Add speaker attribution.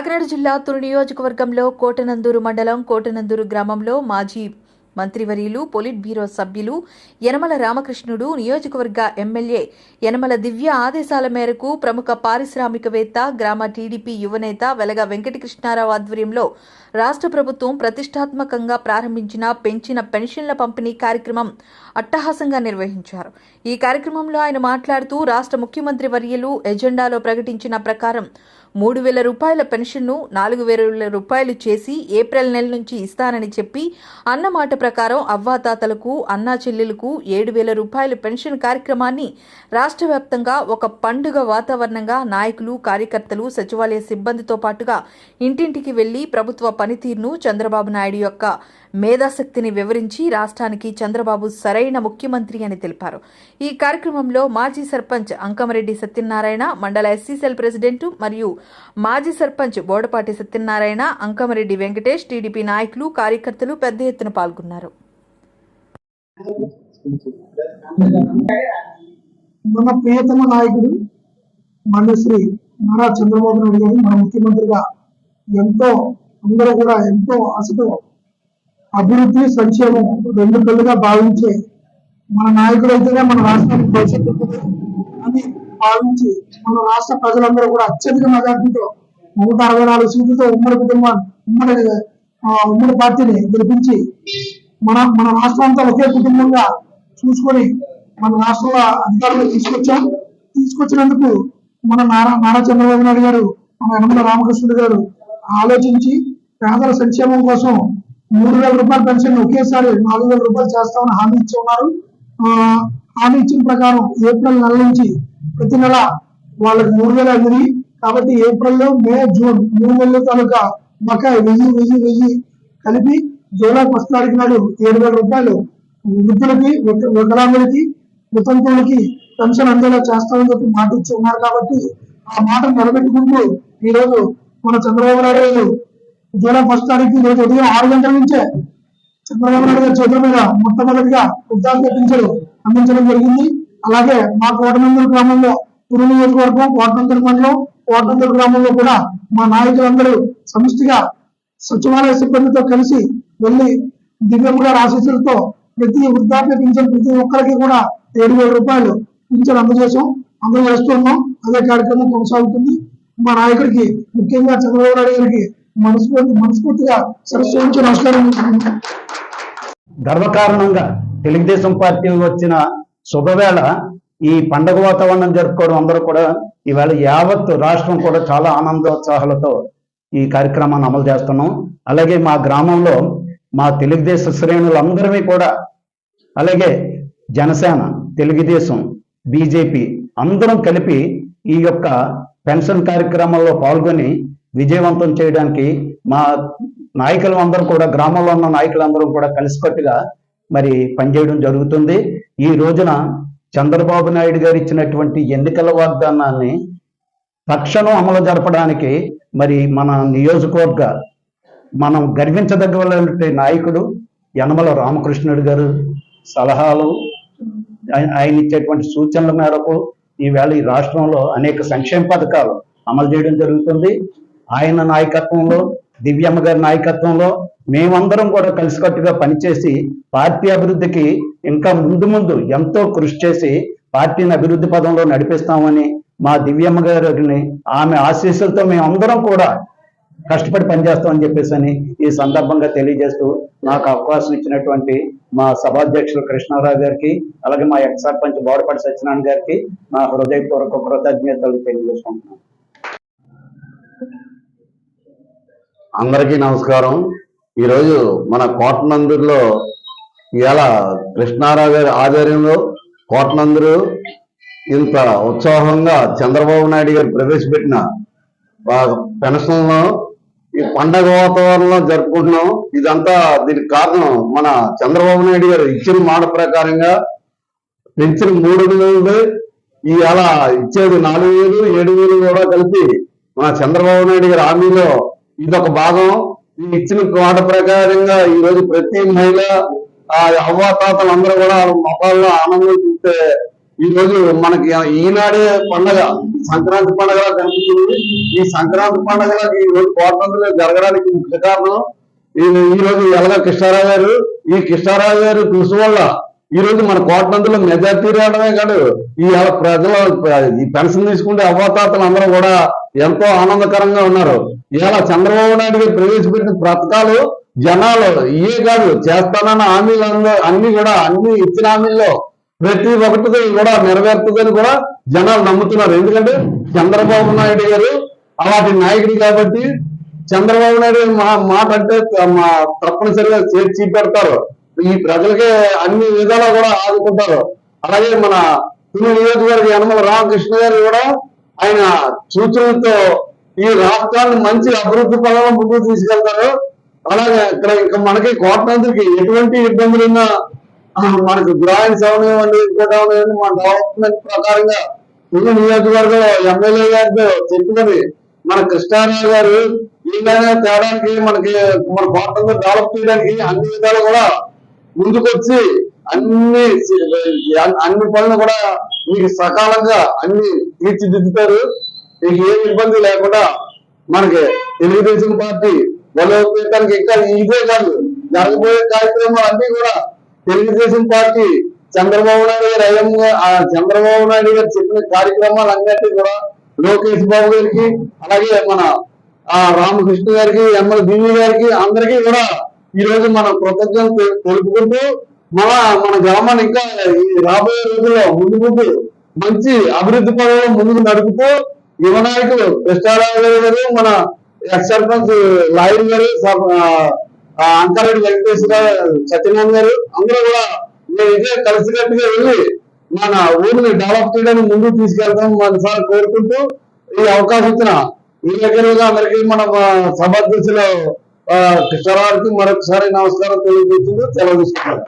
Speaker 1: కాకినాడ జిల్లా తురు నియోజకవర్గంలో కోటనందూరు మండలం కోటనందూరు గ్రామంలో మాజీ మంత్రివర్యులు పొలిట్ బ్యూరో సభ్యులు యనమల రామకృష్ణుడు నియోజకవర్గ ఎమ్మెల్యే యనమల దివ్య ఆదేశాల మేరకు ప్రముఖ పారిశ్రామికవేత్త గ్రామ టీడీపీ యువనేత వెలగ వెంకటకృష్ణారావు ఆధ్వర్యంలో రాష్ట్ర ప్రభుత్వం ప్రతిష్టాత్మకంగా ప్రారంభించిన పెంచిన పెన్షన్ల పంపిణీ కార్యక్రమం అట్టహాసంగా నిర్వహించారు. ఈ కార్యక్రమంలో ఆయన మాట్లాడుతూ రాష్ట్ర ముఖ్యమంత్రి వర్యులు ఎజెండాలో ప్రకటించిన ప్రకారం మూడు వేల రూపాయల పెన్షన్ను నాలుగు వేల రూపాయలు చేసి ఏప్రిల్ నెల నుంచి ఇస్తానని చెప్పి అన్నమాట ప్రకారం అవ్వాతాతలకు అన్నా చెల్లెలకు ఏడు వేల రూపాయల పెన్షన్ కార్యక్రమాన్ని రాష్ట్ర వ్యాప్తంగా ఒక పండుగ వాతావరణంగా నాయకులు కార్యకర్తలు సచివాలయ సిబ్బందితో పాటుగా ఇంటింటికి వెళ్ళి ప్రభుత్వ పనితీరును చంద్రబాబు నాయుడు యొక్క మేధాశక్తిని వివరించి రాష్ట్రానికి చంద్రబాబు సరైన ముఖ్యమంత్రి అని తెలిపారు. ఈ కార్యక్రమంలో మాజీ సర్పంచ్ అంకమరెడ్డి సత్యనారాయణ మండల ఎస్సీ సెల్ ప్రెసిడెంట్ మరియు మాజీ సర్పంచ్ బోడపాటి సత్యనారాయణ అంకమరెడ్డి వెంకటేష్ టీడీపీ నాయకులు కార్యకర్తలు పెద్ద ఎత్తున పాల్గొన్నారు.
Speaker 2: మన ప్రియతమ నాయకుడు మన నారా చంద్రబాబు నాయుడు గారు మన ముఖ్యమంత్రిగా ఎంతో అందరూ కూడా ఎంతో ఆశతో అభివృద్ధి సంక్షేమం రెండు కళ్ళుగా భావించే మన నాయకుడు అయితేనే మన రాష్ట్రానికి భవిష్యత్తు అని భావించి మన రాష్ట్ర ప్రజలందరూ కూడా అత్యధిక మెజార్టీతో నూట అరవై నాలుగు సీట్లతో ఉమ్మడి కుటుంబం ఉమ్మడి ఆ, ఉమ్మడి పార్టీని గెలిపించి మన మన రాష్ట్రం అంతా ఒకే కుటుంబంగా చూసుకొని మన రాష్ట్రంలో అధికారులు తీసుకొచ్చాం. తీసుకొచ్చినందుకు మన నారా నారా చంద్రబాబు నాయుడు గారు మన యనమల రామకృష్ణుడు గారు ఆలోచించి పేదల సంక్షేమం కోసం మూడు వేల రూపాయల పెన్షన్ ఒకేసారి నాలుగు వేల రూపాయలు చేస్తామని హామీ ఇచ్చి ఉన్నారు. ఆ, హామీ ఇచ్చిన ప్రకారం ఏప్రిల్ నెల నుంచి ప్రతి నెల వాళ్ళకి మూడు వేల అందింది కాబట్టి ఏప్రిల్ మే జూన్ మూడు నెలల తాలూకా బకాయి వెయ్యి వెయ్యి వెయ్యి కలిపి జూలై ఫస్ట్ తారీఖు నాడు ఏడు వేల రూపాయలు వృద్ధులకి వికలాంగులకి వితంతువులకి పెన్షన్ అందేలా చేస్తామని చెప్పి మాట ఇచ్చి ఉన్నారు కాబట్టి ఆ మాట నిలబెట్టుకుంటూ ఈ రోజు మన చంద్రబాబు నాయుడు గారు జూలై ఫస్ట్ తారీఖు రోజు ఉదయం ఆరు గంటల నుంచే చంద్రబాబు నాయుడు గారి చేతుల మీద మొట్టమొదటిగా వృద్ధాప్య పింఛను అందించడం జరిగింది. అలాగే మా కోటమందుల గ్రామంలో పురు నియోజకవర్గం కోటనందూరు మండలం కోటనందూరు గ్రామంలో కూడా మా నాయకులందరూ సమిష్టిగా సచివాలయ సిబ్బందితో కలిసి వెళ్ళి దివ్యమ్మ గారి ఆశీస్సులతో ప్రతి వృద్ధాప్య పింఛన్ ప్రతి ఒక్కరికి కూడా ఏడు వేల రూపాయలు పింఛన్ అందజేసాం అందజేస్తున్నాం అదే కార్యక్రమం కొనసాగుతుంది. మా నాయకుడికి ముఖ్యంగా చంద్రబాబు నాయుడు గారికి మనస్ఫూర్తి మనస్ఫూర్తిగా సరస్సు నమస్కారం.
Speaker 3: గర్వకారణంగా తెలుగుదేశం పార్టీ వచ్చిన శుభవేళ ఈ పండగ వాతావరణం జరుపుకోవడం అందరూ కూడా ఈవేళ యావత్ రాష్ట్రం కూడా చాలా ఆనందోత్సాహాలతో ఈ కార్యక్రమాన్ని అమలు చేస్తున్నాం. అలాగే మా గ్రామంలో మా తెలుగుదేశ శ్రేణులందరినీ కూడా అలాగే జనసేన తెలుగుదేశం బీజేపీ అందరం కలిపి ఈ యొక్క పెన్షన్ కార్యక్రమంలో పాల్గొని విజయవంతం చేయడానికి మా నాయకులు అందరూ కూడా గ్రామంలో ఉన్న నాయకులందరూ కూడా కలిసికట్టుగా మరి పనిచేయడం జరుగుతుంది. ఈ రోజున చంద్రబాబు నాయుడు గారు ఇచ్చినటువంటి ఎన్నికల వాగ్దానాన్ని తక్షణం అమలు జరపడానికి మరి మన నియోజకవర్గ మనం గర్వించదగ్గటువంటి నాయకుడు యనమల రామకృష్ణుడు గారు సలహాలు ఆయన ఆయన ఇచ్చేటువంటి సూచనల మేరకు ఈవేళ ఈ రాష్ట్రంలో అనేక సంక్షేమ పథకాలు అమలు చేయడం జరుగుతుంది. ఆయన నాయకత్వంలో దివ్యమ్మ గారి నాయకత్వంలో మేమందరం కూడా కలిసికట్టుగా పనిచేసి పార్టీ అభివృద్ధికి ఇంకా ముందు ముందు ఎంతో కృషి చేసి పార్టీని అభివృద్ధి పదంలో నడిపిస్తామని మా దివ్యమ్మ గారిని ఆమె ఆశీస్సులతో మేమందరం కూడా కష్టపడి పనిచేస్తామని చెప్పేసి అని ఈ సందర్భంగా తెలియజేస్తూ నాకు అవకాశం ఇచ్చినటువంటి మా సభాధ్యక్షులు కృష్ణారావు గారికి అలాగే మా ఎక్స్ సర్పంచ్ బోడపాటి సత్యనారాయణ గారికి నా హృదయపూర్వక కృతజ్ఞతలు తెలియజేసుకుంటున్నాను.
Speaker 4: అందరికీ నమస్కారం. ఈరోజు మన కోటనందూరులో ఇవాళ కృష్ణారావు గారి ఆధ్వర్యంలో కోటనందూరు ఇంత ఉత్సాహంగా చంద్రబాబు నాయుడు గారు ప్రవేశపెట్టిన పెన్షన్లో ఈ పండగ వాతావరణంలో జరుపుకుంటున్నాం. ఇదంతా దీనికి కారణం మన చంద్రబాబు నాయుడు గారు ఇచ్చిన మాట ప్రకారంగా పెంచిన మూడు వేలు ఈ అలా ఇచ్చేది నాలుగు వేలు ఏడు వేలు కూడా కలిపి మన చంద్రబాబు నాయుడు గారి హామీలో ఇదొక భాగం. ఈ ఇచ్చిన కోట ప్రకారంగా ఈ రోజు ప్రతి మహిళ ఆ అవ్వాతాతలు అందరూ కూడా మొక్కల్లో ఆనందం చూస్తే ఈ రోజు మనకి ఈనాడే పండగ. సంక్రాంతి పండగ కనిపించింది ఈ సంక్రాంతి పండగ ఈ రోజు కోటంలో జరగడానికి ముఖ్య కారణం ఈ ఈ రోజు ఎలగ కృష్ణారావు గారు. ఈ కృష్ణారావు గారు కృషి వల్ల ఈ రోజు మన కోటనందులో మెజార్టీ రావడమే కాదు ఈ ప్రజలు ప్రజల ఈ పెన్షన్ తీసుకుంటే అవ్వతాతలు అందరూ కూడా ఎంతో ఆనందకరంగా ఉన్నారు. ఇలా చంద్రబాబు నాయుడు గారు ప్రవేశపెట్టిన పథకాలు జనాలు ఇవే కాదు చేస్తానన్న హామీలు అన్ని కూడా అన్ని ఇచ్చిన హామీల్లో ప్రతి ఒక్కటి కూడా నెరవేరుతుందని కూడా జనాలు నమ్ముతున్నారు. ఎందుకంటే చంద్రబాబు నాయుడు గారు అలాంటి నాయకుడు కాబట్టి చంద్రబాబు నాయుడు మా మాట అంటే మా తప్పనిసరిగా చేర్చి పెడతారు ఈ ప్రజలకే అన్ని విధాలా కూడా ఆదుకుంటారు. అలాగే మన తుని నియోజకవర్గ యనమల రామకృష్ణ గారు కూడా ఆయన సూచనలతో ఈ రాష్ట్రాన్ని మంచి అభివృద్ధి పదంలో ముందుకు తీసుకెళ్తారు. అలాగే ఇక్కడ ఇంకా మనకి కోటనందుకి ఎటువంటి ఇబ్బందులు ఉన్నా మనకు గ్రాంట్స్ అవనివ్వండి ఇంకోటి అవనివ్వండి మన డెవలప్మెంట్ ప్రకారంగా తుని నియోజకవర్గం ఎమ్మెల్యే గారితో చెప్పుకొని మన కృష్ణారావు గారు ఏదైనా తేడానికి మనకి మన కోటంలో డెవలప్ చేయడానికి అన్ని విధాలు కూడా ముందుకొచ్చి అన్ని అన్ని పనులు కూడా మీకు సకాలంగా అన్ని తీర్చిదిద్దుతారు. మీకు ఏ ఇబ్బంది లేకుండా మనకి తెలుగుదేశం పార్టీ బలోపేతానికి ఇంకా ఇదే కాదు. జరగబోయే కార్యక్రమాలు అన్ని కూడా తెలుగుదేశం పార్టీ చంద్రబాబు నాయుడు గారు అయ్యంగా ఆ చంద్రబాబు నాయుడు గారు చెప్పిన కార్యక్రమాలు అన్నిటి కూడా లోకేష్ బాబు గారికి అలాగే మన ఆ రామకృష్ణ గారికి ఎమ్మెల్యే దివ్య గారికి అందరికీ కూడా ఈ రోజు మనం కృతజ్ఞత తెలుపుకుంటూ మన మన గ్రామాన్ని ఇంకా ఈ రాబోయే రోజుల్లో ముందు ముందు మంచి అభివృద్ధి పనులు ముందుకు నడుపుతూ యువ నాయకులు కృష్ణారావు గారు మన ఎక్స్ సర్పంచ్ లాయర్ గారు అంకారెడ్డి వెంకటేశ్వర సత్యనారాయణ గారు అందరూ కూడా మేము ఇదే కలిసికట్టుగా వెళ్ళి మన ఊరిని డెవలప్ చేయడానికి ముందుకు తీసుకెళ్తాం మనసారి కోరుకుంటూ ఈ అవకాశం ఇచ్చిన ఈ దగ్గరగా అందరికీ మన సభాధ్యక్షులు కృష్ణారావుకి మరొకసారి నమస్కారం తెలియజేస్తుంది సెలవు తీసుకుంటాం